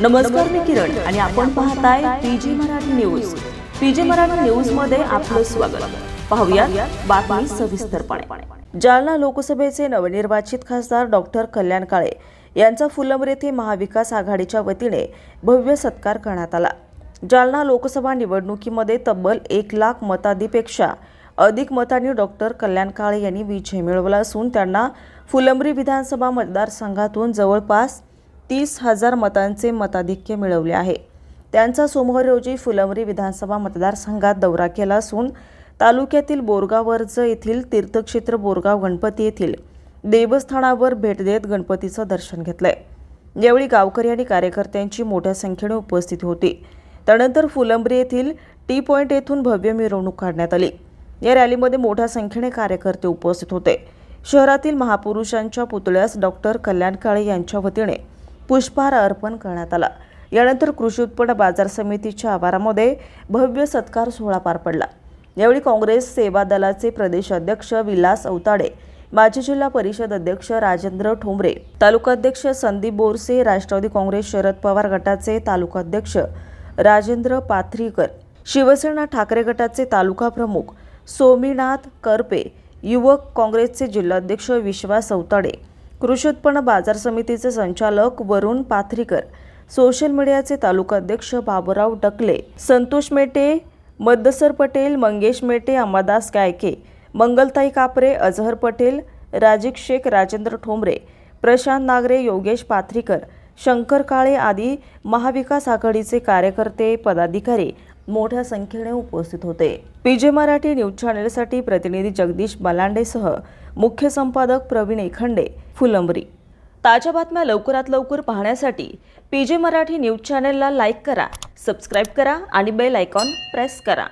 नमस्कार मी किरण आणि आपण पाहताय PG Marathi news. PG Marathi न्यूजमध्ये आपलं स्वागत. पाहूया बातमी सविस्तरपणे. जालना लोकसभेचे नवनिर्वाचित खासदार डॉक्टर कल्याण काळे यांचा फुलंब्र येथे महाविकास आघाडीच्या वतीने भव्य सत्कार करण्यात आला. जालना लोकसभा निवडणुकीमध्ये तब्बल एक लाख मताधिपेक्षा अधिक मतांनी डॉक्टर कल्याण काळे यांनी विजय मिळवला असून त्यांना फुलंब्री विधानसभा मतदारसंघातून जवळपास तीस हजार मतांचे मताधिक्य मिळवले आहे. त्यांचा सोमवार रोजी फुलंबरी विधानसभा मतदारसंघात दौरा केला असून तालुक्यातील बोरगावर्ज येथील तीर्थक्षेत्र बोरगाव गणपती येथील देवस्थानावर भेट देत गणपतीचं दर्शन घेतलंय. यावेळी गावकरी आणि कार्यकर्त्यांची मोठ्या संख्येने उपस्थिती होती. त्यानंतर फुलंबरी येथील टी पॉईंट येथून भव्य मिरवणूक काढण्यात आली. या रॅलीमध्ये मोठ्या संख्येने कार्यकर्ते उपस्थित होते. शहरातील महापुरुषांच्या पुतळ्यास डॉक्टर कल्याण काळे यांच्या वतीने पुष्पहार अर्पण करण्यात आला. यानंतर कृषी उत्पन्न बाजार समितीच्या आवारामध्ये भव्य सत्कार सोहळा पार पडला. यावेळी काँग्रेस सेवा दलाचे प्रदेश अध्यक्ष विलास अवताडे माजी जिल्हा परिषद अध्यक्ष राजेंद्र ठोंबरे तालुकाध्यक्ष संदीप बोरसे राष्ट्रवादी काँग्रेस शरद पवार गटाचे तालुकाध्यक्ष राजेंद्र पाथरीकर शिवसेना ठाकरे गटाचे तालुका प्रमुख सोमीनाथ करपे युवक काँग्रेसचे जिल्हाध्यक्ष विश्वास अवताडे कृषी उत्पन्न बाजार समितीचे संचालक वरुण पाथरीकर सोशल मीडियाचे तालुकाध्यक्ष बाबुराव डकले संतोष मेटे मद्दसर पटेल मंगेश मेटे अंबादास गायके मंगलताई कापरे अझहर पटेल राजिक शेख राजेंद्र ठोंबरे प्रशांत नागरे योगेश पाथरीकर शंकर काळे आदी महाविकास आघाडीचे कार्यकर्ते पदाधिकारी मोठ्या संख्येने उपस्थित होते. पीजे मराठी न्यूज चॅनेलसाठी प्रतिनिधी जगदीश बलांडेसह मुख्य संपादक प्रवीण एखंडे फुलंबरी. ताज्या बातम्या लवकरात लवकर पाहण्यासाठी पीजे मराठी न्यूज चॅनेलला लाईक करा सबस्क्राईब करा आणि बेल आयकॉन प्रेस करा.